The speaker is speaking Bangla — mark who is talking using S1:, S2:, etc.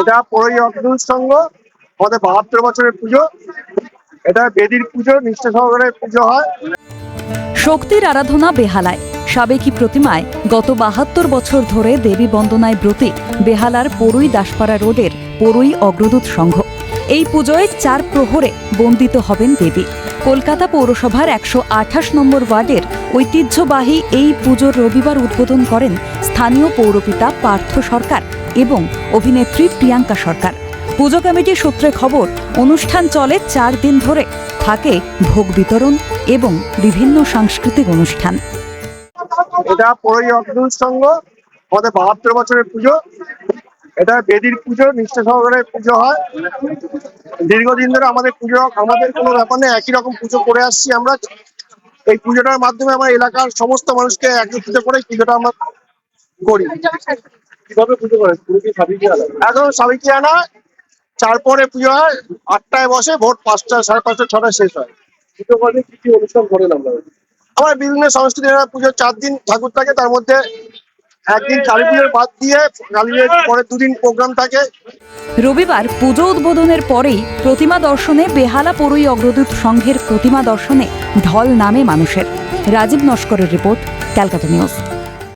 S1: এটা পরই অগ্রুল সংঘ, আমাদের বাহাত্তর বছরের পুজো। এটা বেদির পুজো, নিষ্ঠা সহকারে পুজো হয়।
S2: শক্তির আরাধনা বেহালায়। সাবেকি প্রতিমায় গত বাহাত্তর বছর ধরে দেবী বন্দনায় ব্রতী বেহালার পরুই দাসপাড়া রোডের পরুই অগ্রদূত সংঘ। এই পুজোয় চার প্রহরে বন্দিত হবেন দেবী। কলকাতা পৌরসভার একশো আঠাশ নম্বর ওয়ার্ডের ঐতিহ্যবাহী এই পুজোর রবিবার উদ্বোধন করেন স্থানীয় পৌরপিতা পার্থ সরকার। এবং অভিনেত্রী প্রিয়াঙ্কা সরকার। পুজো কমিটির সূত্রে খবর, অনুষ্ঠান চলে চার দিন ধরে। থাকে ভোগ বিতরণ এবং বিভিন্ন সাংস্কৃতিক অনুষ্ঠান।
S1: এটা পরই অগ্রুল সংঘ, আমাদের বাহাত্তর বছরের পুজো। এটা বেদির পুজো, নিষ্ঠা সহকারে পুজো হয়। দীর্ঘদিন ধরে আমাদের পুজো, আমাদের কোনো ব্যাপার নেই, একই রকম পুজো করে আসছি আমরা। এই পুজোটার মাধ্যমে আমার এলাকার সমস্ত মানুষকে একত্রিত করে পুজোটা আমরা করি।
S3: কীভাবে পুজো করেন পুরো কি সাবিকে আলাদা
S1: একদম সাবিকি আনা চার পরে পুজো হয়? আটটায় বসে ভোট পাঁচটা সাড়ে পাঁচটা ছটায় শেষ হয়।
S3: পুজো করে কি কি অনুষ্ঠান করেন আপনারা?
S1: আমার বিভিন্ন সংস্কৃতির পুজো চার দিন ঠাকুর থাকে তার মধ্যে একদিন কালী পুজোর বাদ দিয়ে কালী পুজোর পরে দুদিন প্রোগ্রাম থাকে।
S2: রবিবার পুজো উদ্বোধনের পরেই প্রতিমা দর্শনে বেহালা পরুই অগ্রদূত সংঘের প্রতিমা দর্শনে ঢল নামে মানুষের। রাজীব নস্করের রিপোর্ট ক্যালকাটা নিউজ।